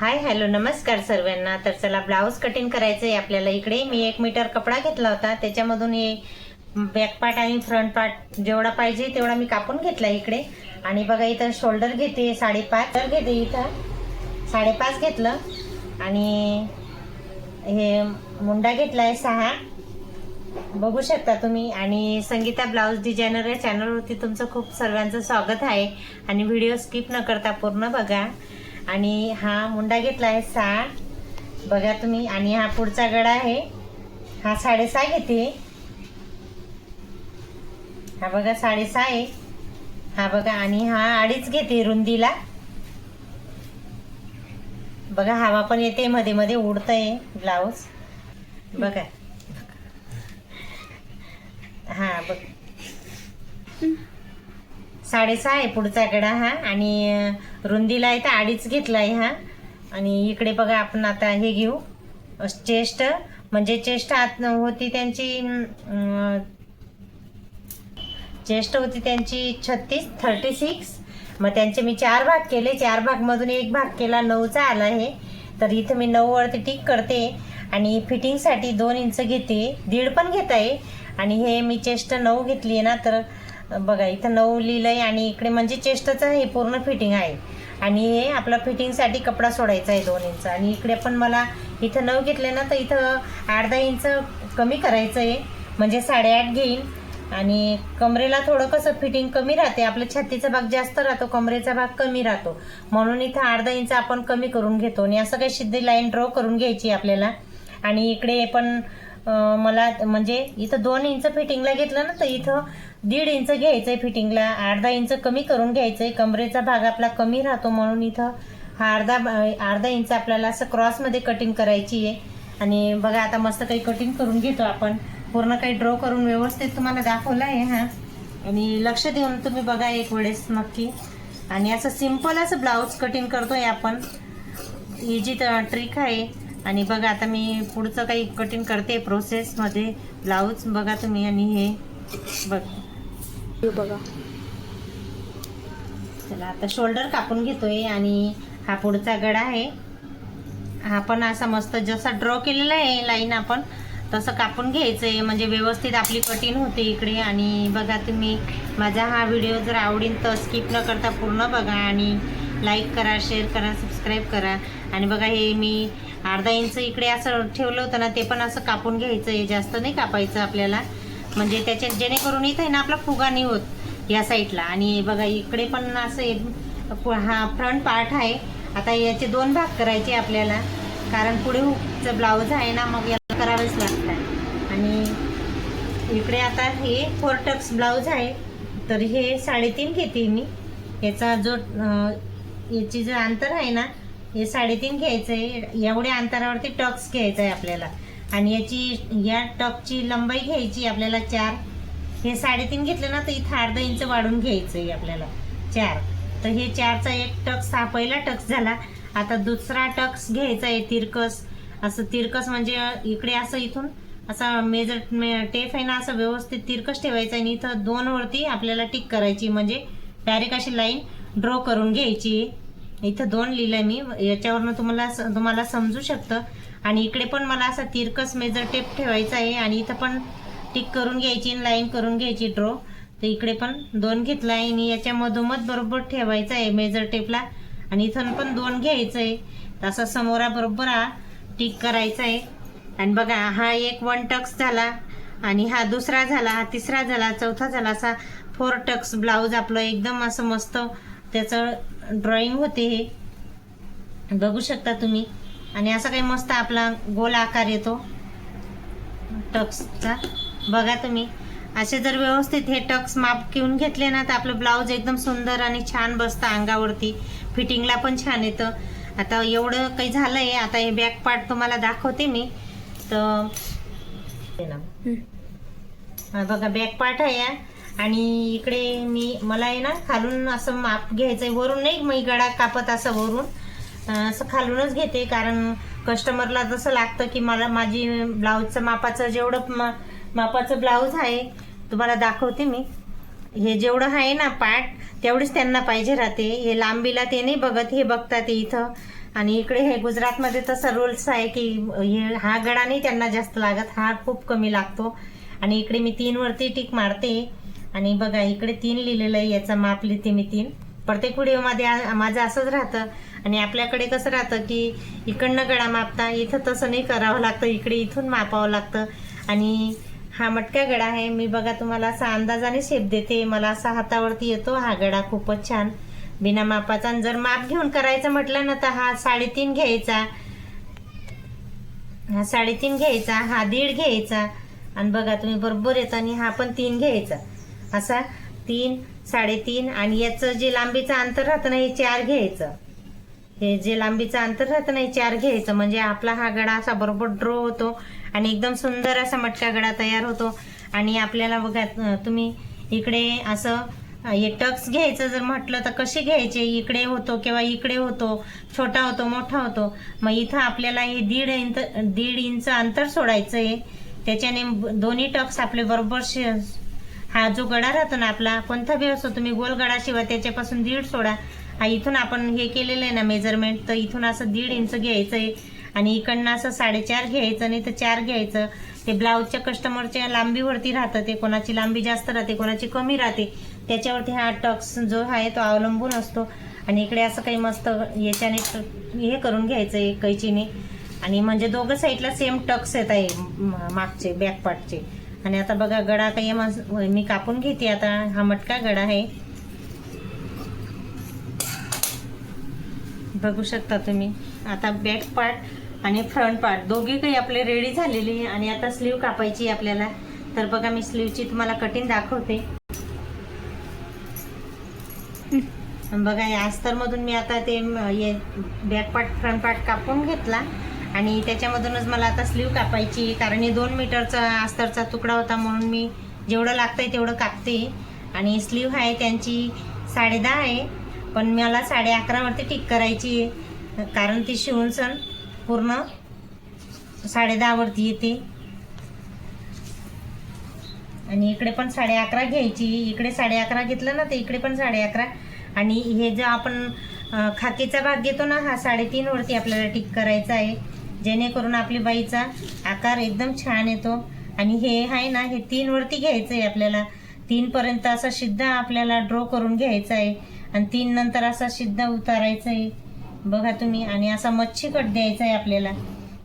Hi hello नमस्कार सर्वांना. तर चला ब्लाऊज कटिंग करायचं आहे आपल्याला इकडे. मी एक मीटर कपडा घेतला होता. त्याच्यामधून हे बॅक पार्ट आणि फ्रंट पार्ट जेवढा पाहिजे तेवढा मी कापून घेतला इकडे. आणि बघा इथं शोल्डर घेते साडेपाच. तर घेते इथं. साडेपाच घेतलं. आणि हे मुंडा घेतला आहे सहा. बघू शकता तुम्ही. आणि संगीता ब्लाऊज डिझायनर या चॅनलवरती तुमचं खूप सर्वांचं स्वागत आहे. आणि व्हिडिओ स्किप न करता पूर्ण बघा. आणि हा मुंडा घेतला आहे सहा बघा तुम्ही आणि हा पुढचा गडा आहे. हा साडेसहा घेते. हा बघा साडेसहा आहे. हा बघा आणि हा अडीच घेते रुंदीला. बघा हवा पण येते मध्ये मध्ये उडतंय ब्लाऊज. बघा. हा बघ. साडेसहा आहे पुढचा गडा हा आणि रुंदीला आहे तर अडीच घेतला आहे हा. आणि इकडे बघा आपण आता हे घेऊ. चेस्ट म्हणजे चेस्ट आत होती त्यांची चेस्ट होती त्यांची छत्तीस थर्टी सिक्स मग त्यांचे मी चार भाग केले. चार भागमधून एक भाग केला. नऊचा आला आहे तर इथं मी नऊवरती टिक करते. आणि फिटिंगसाठी दोन इंच घेते. दीड पण घेत आहे आणि हे मी चेस्ट नऊ घेतली आहे ना तर बघा इथं नऊ लिहिलं आहे आणि इकडे म्हणजे चेस्टचं हे पूर्ण फिटिंग आहे. आणि हे आपला फिटिंगसाठी कपडा सोडायचा आहे दोन इंच. आणि इकडे पण मला इथं नऊ घेतले ना तर इथं अर्धा इंच कमी करायचं आहे. म्हणजे साडेआठ घेईन. आणि कमरेला थोडं कसं फिटिंग कमी राहते. आपलं छातीचा भाग जास्त राहतो कमरेचा भाग कमी राहतो. म्हणून इथं अर्धा इंच आपण कमी करून घेतो. आणि असं काही सिद्धी लाईन ड्रॉ करून घ्यायची आपल्याला. आणि इकडे पण मला म्हणजे इथं दोन इंच फिटिंगला घेतलं ना तर इथं दीड इंच घ्यायचंय फिटिंगला अर्धा इंच कमी करून घ्यायचंय कमरेचा भाग आपला कमी राहतो म्हणून इथं हा अर्धा अर्धा इंच आपल्याला असं क्रॉसमध्ये कटिंग करायची आहे. आणि बघा आता मस्त काही कटिंग करून घेतो आपण. पूर्ण काही ड्रॉ करून व्यवस्थित तुम्हाला दाखवलं आहे हा. आणि लक्ष देऊन तुम्ही बघा एक वेळेस नक्की. आणि असं सिंपल असं ब्लाऊज कटिंग करतो आहे आपण इजी ट्रिक आहे. आणि बघा आता मी पुढचं काही कटिंग करते प्रोसेसमध्ये ब्लाऊज बघा तुम्ही आणि हे. बघ. बघा. चला आता शोल्डर कापून घेतोय आणि हा पुढचा गडा आहे. हा पण असा मस्त जसा ड्रॉ केलेला आहे लाईन आपण तसं कापून घ्यायचं आहे म्हणजे व्यवस्थित आपली कटिंग होते इकडे आणि बघा तुम्ही माझा हा व्हिडिओ जर आवडीन तर स्किप न करता पूर्ण बघा आणि लाईक करा शेअर करा सबस्क्राईब करा. आणि बघा हे मी अर्धा इंच इकडे असं ठेवलं होतं ना ते पण असं कापून घ्यायचं आहे जास्त नाही कापायचं आपल्याला. म्हणजे त्याच्यात जेणेकरून इथं आहे ना आपला फुगा नाही होत या साईडला. आणि बघा इकडे पण असं हा फ्रंट पार्ट आहे. आता याचे दोन भाग करायचे आपल्याला. कारण पुढे हुकचं ब्लाऊज आहे ना मग याला करावेच लागतं आणि इकडे आता हे फोर टक्स ब्लाऊज आहे. तर हे साडेतीन घेते मी. याचा जो याची जे अंतर आहे ना हे साडेतीन घ्यायचं आहे एवढ्या अंतरावरती टक्स घ्यायचं आहे आपल्याला. आणि याची या टकची लंबाई घ्यायची आपल्याला चार. हे साडेतीन घेतलं ना तर इथं अर्धा इंच वाढून घ्यायचं आहे आपल्याला चार. तर हे चारचा एक टक्स हा पहिला टक्स झाला. आता दुसरा टक्स घ्यायचा आहे तिरकस. असं तिरकस म्हणजे इकडे असं इथून असा मेजर टेप आहे ना असं व्यवस्थित तिरकस ठेवायचं आणि इथं दोन वरती आपल्याला टिक करायची. म्हणजे डायरेक्ट अशी लाईन ड्रॉ करून घ्यायची. इथं दोन लिहिलंय मी. याच्यावरनं तुम्हाला तुम्हाला समजू शकतं. आणि इकडे पण मला असा तिरकस मेजर टेप ठेवायचा आहे आणि इथं पण टिक करून घ्यायची आणि लाईन करून घ्यायची ड्रॉ. तर इकडे पण दोन घेतला आहे. आणि याच्या मधोमध बरोबर ठेवायचा आहे मेजर टेपला. आणि इथून पण दोन घ्यायचं आहे. असं समोराबरोबर हा टिक करायचा आहे. आणि बघा हा एक वन टक्स झाला. आणि हा दुसरा झाला हा तिसरा झाला चौथा झाला. असा फोर टक्स ब्लाऊज आपलं एकदम असं मस्त त्याचं ड्रॉइंग होते हे. बघू शकता तुम्ही. आणि असा काही मस्त आपला गोल आकार येतो. टक्सचा. बघा तुम्ही. असे जर व्यवस्थित हे टक्स माप घेऊन घेतले ना तर आपलं ब्लाऊज एकदम सुंदर आणि छान बसतं अंगावरती. फिटिंगला पण छान येतं. आता एवढं काही झालं आहे आता हे बॅक पार्ट तुम्हाला दाखवते मी. तर बघा बॅक पार्ट आहे आणि इकडे मी मला आहे ना खालून असं माप घ्यायचंय. वरून नाही मी गळा कापत असं वरून. असं खालूनच घेते कारण कस्टमरला जसं लागतं की मला माझी ब्लाऊजचं मापाचं जेवढं मा- मापाचं ब्लाऊज आहे तुम्हाला दाखवते मी. हे जेवढं आहे ना पार्ट तेवढीच त्यांना पाहिजे राहते. हे लांबीला ते नाही बघत हे बघतात इथं. आणि इकडे हे गुजरातमध्ये तसं रूल्स आहे की हे हा गळा नाही त्यांना जास्त लागत हा खूप कमी लागतो. आणि इकडे मी तीनवरती टीक टिक मारते. आणि बघा इकडे तीन लिहिलेलं आहे याचा माप लिहिते मी तीन. प्रत्येक व्हिडिओमध्ये माझं असंच राहतं. आणि आपल्याकडे कसं राहतं की इकडनं गळा मापता इथं तसं नाही करावं लागतं इकडे इथून मापावं लागतं. आणि हा मटका गळा आहे मी बघा तुम्हाला असा अंदाजाने शेप देते. मला असा हातावरती येतो हा गळा खूपच छान. बिना मापाचा. आणि जर माप घेऊन करायचं म्हटलं ना तर हा साडेतीन घ्यायचा. हा साडेतीन घ्यायचा हा दीड घ्यायचा. आणि बघा तुम्ही बरोबर येतो आणि हा पण तीन घ्यायचा. असा तीन साडेतीन आणि याचं जे लांबीचं अंतर राहतं ना हे चार घ्यायचं. हे जे लांबीचं अंतर राहतं ना हे चार घ्यायचं. म्हणजे आपला हा गडा असा बरोबर ड्रो होतो आणि एकदम सुंदर असा मटका गडा तयार होतो. आणि आपल्याला बघा तुम्ही इकडे असं हे टक्स घ्यायचं जर म्हटलं तर कसे घ्यायचे? इकडे होतो किंवा इकडे होतो? छोटा होतो मोठा होतो? मग इथं आपल्याला हे दीड इंच दीड इंच अंतर सोडायचं आहे त्याच्याने दोन्ही टक्स आपले बरोबर हा जो गडा राहतो ना आपला कोणता बी असो तुम्ही गोल गडा शिवा त्याच्यापासून दीड सोडा. हा इथून आपण हे केलेलं आहे ना मेजरमेंट तर इथून असं दीड इंच घ्यायचं आहे आणि इकडनं असं साडेचार घ्यायचं नाही तर चार घ्यायचं. ते ब्लाऊजच्या कस्टमरच्या लांबीवरती राहतं ते कोणाची लांबी जास्त राहते कोणाची कमी राहते. त्याच्यावरती हा टक्स जो आहे तो अवलंबून असतो. आणि इकडे असं काही मस्त याच्याने हे करून घ्यायचं आहे कैचीने. आणि म्हणजे दोघं साईडला सेम टक्स येत आहे मागचे बॅकपार्टचे आणि आता बघा गडा काही मस- मी कापून घेते आता. हा मटका गडा आहे. बघू शकता तुम्ही. आता बॅक पार्ट आणि फ्रंट पार्ट दोघे काही आपले रेडी झालेले आणि आता स्लीव कापायची आहे आपल्याला. तर बघा मी स्लीवची तुम्हाला कटिंग दाखवते. बघा या अस्तरमधून मी आता ते बॅक पार्ट फ्रंट पार्ट कापून घेतला. आणि त्याच्यामधूनच मला आता स्लीव कापायची आहे. कारण हे दोन मीटरचा अस्तरचा तुकडा होता म्हणून मी जेवढं लागतं आहे तेवढं कापते. आणि स्लीव आहे त्यांची साडेदहा आहे. पण मला साडे अकरावरती टिक करायची आहे. कारण ती शिवून सण पूर्ण साडेदहावरती येते. आणि इकडे पण साडे अकरा घ्यायची. इकडे साडे अकरा घेतलं ना तर इकडे पण साडे अकरा. आणि हे जो आपण खाकेचा खाकीचा भाग घेतो ना हा साडेतीनवरती आपल्याला टिक करायचा आहे. जेणेकरून आपली बाईचा आकार एकदम छान येतो. आणि हे आहे ना हे तीन वरती घ्यायचं आहे आपल्याला. तीन पर्यंत असा सिद्धा आपल्याला ड्रॉ करून घ्यायचा आहे. आणि तीन नंतर असा सिद्धा उतारायचा आहे. बघा तुम्ही आणि असा मच्छी कट द्यायचा आहे आपल्याला.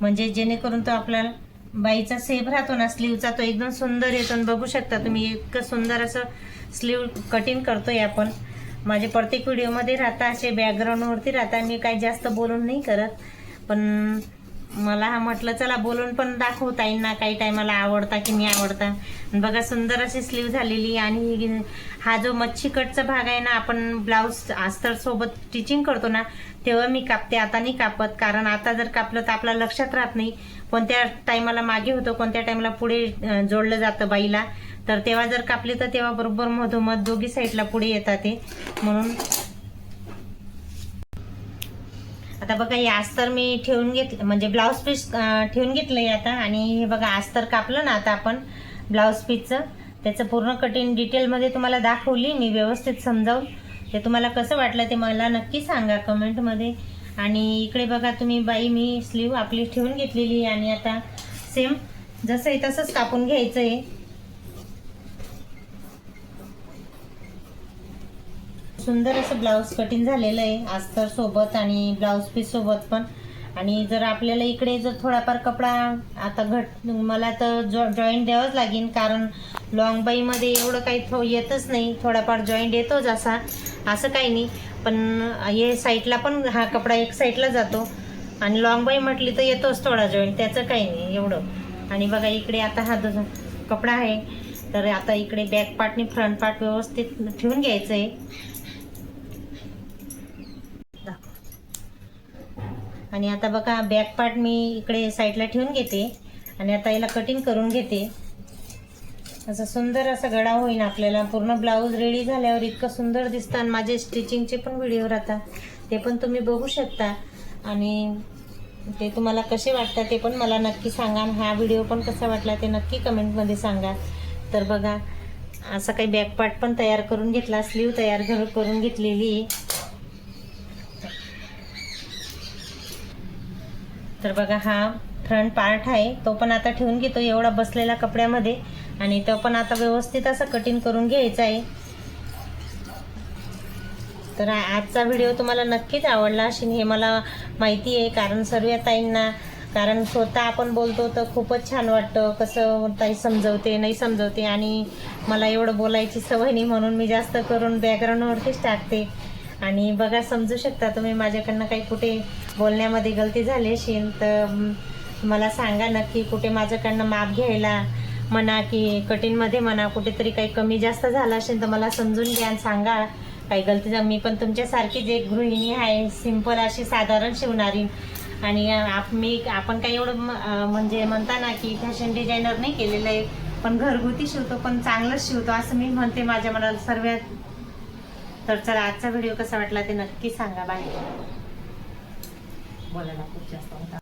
म्हणजे जेणेकरून तो आपल्याला बाईचा सेप राहतो ना स्लीवचा तो एकदम सुंदर येतो. आणि बघू शकता तुम्ही इतकं सुंदर असं स्लीव कटिंग करतोय आपण. माझे प्रत्येक व्हिडिओमध्ये राहता असे बॅकग्राऊंडवरती राहता. मी काही जास्त बोलून नाही करत. पण मला हा म्हटलं चला बोलून पण दाखवता येईल ना काही टायमाला आवडता की नाही आवडता. आणि बघा सुंदर अशी स्लीव झालेली आणि हा जो मच्छी कटचा भाग आहे ना आपण ब्लाऊज अस्तर सोबत स्टिचिंग करतो ना तेव्हा मी कापते आता नाही कापत कारण आता जर कापलं तर आपल्या लक्षात राहत नाही. कोणत्या टायमाला मागे होतो कोणत्या टायमाला पुढे जोडलं जातं बाईला. तर तेव्हा जर कापले तर तेव्हा बरोबर मधोमध दोघी साईडला पुढे येतात ते. म्हणून आता बघा हे अस्तर मी ठेवून घेतलं म्हणजे ब्लाऊज पीस ठेवून घेतलंय आता. आणि हे बघा अस्तर कापलं ना आता आपण ब्लाऊज पीसचं त्याचं पूर्ण कटिंग डिटेलमध्ये तुम्हाला दाखवली मी व्यवस्थित समजावून. ते तुम्हाला कसं वाटलं ते मला नक्की सांगा कमेंटमध्ये आणि इकडे बघा तुम्ही बाई मी स्लीव आपली ठेवून घेतलेली आणि आता सेम जसं आहे तसंच कापून घ्यायचं आहे सुंदर असं ब्लाऊज कटिंग झालेलं आहे. अस्तर सोबत आणि ब्लाऊज पीस सोबत पण. आणि जर आपल्याला इकडे जर थोडाफार कपडा आता घट मला तर जॉ जॉईंट द्यावंच लागेल. कारण लॉंग बाईमध्ये एवढं काही थो येतच नाही. थोडाफार जॉईंट येतोच असा. असं काही नाही. पण हे साईडला पण हा कपडा एक साईडला जातो. आणि लॉंग बाई म्हटली तर येतोच थोडा जॉईंट त्याचं काही नाही एवढं. आणि बघा इकडे आता हा जो कपडा आहे तर आता इकडे बॅक पार्टनी फ्रंट पार्ट व्यवस्थित ठेवून घ्यायचं आहे आणि आता बघा बॅक पार्ट मी इकडे साईडला ठेवून घेते. आणि आता याला कटिंग करून घेते. असं सुंदर असा गळा होईल आपल्याला. पूर्ण ब्लाऊज रेडी झाल्यावर इतकं सुंदर दिसतं. आणि माझे स्टिचिंगचे पण व्हिडिओ राहतात ते पण तुम्ही बघू शकता. आणि ते तुम्हाला कसे वाटतात ते पण मला नक्की सांगा. आणि हा व्हिडिओ पण कसा वाटला ते नक्की कमेंटमध्ये सांगा. तर बघा असं काही बॅक पार्ट पण तयार करून घेतला. स्लीव तयार करून घेतलेली तर बघा हा फ्रंट पार्ट आहे. तो पण आता ठेवून घेतो एवढा बसलेला कपड्यामध्ये. आणि तो पण आता व्यवस्थित असं कटिंग करून घ्यायचा आहे. तर आजचा व्हिडिओ तुम्हाला नक्कीच आवडला असेल. हे मला माहिती आहे कारण सर्व ताईंना कारण स्वतः आपण बोलतो तर खूपच छान वाटतं. कसं ताई समजवते नाही समजवते. आणि मला एवढं बोलायची सवय नाही म्हणून मी जास्त करून बॅकग्राऊंडवरतीच टाकते. आणि बघा समजू शकता तुम्ही माझ्याकडनं काही कुठे बोलण्यामध्ये गलती झाली असेल तर मला सांगा नक्की कुठे माझ्याकडनं माप घ्यायला म्हणा की कटिंगमध्ये म्हणा कुठेतरी काही कमी जास्त झालं असेल तर मला समजून घ्या आणि सांगा. काही गलती झाली मी पण तुमच्यासारखीच एक गृहिणी आहे सिंपल अशी साधारण शिवणारी. आणि आप मी आपण काही एवढं म्हणजे म्हणता ना की फॅशन डिझायनर नाही केलेलं आहे पण घरगुती शिवतो पण चांगलंच शिवतो असं मी म्हणते माझ्या मनाला. सर्वात तर चला आजचा व्हिडिओ कसा वाटला ते नक्की सांगा बाय बोलायला खूप जास्त होता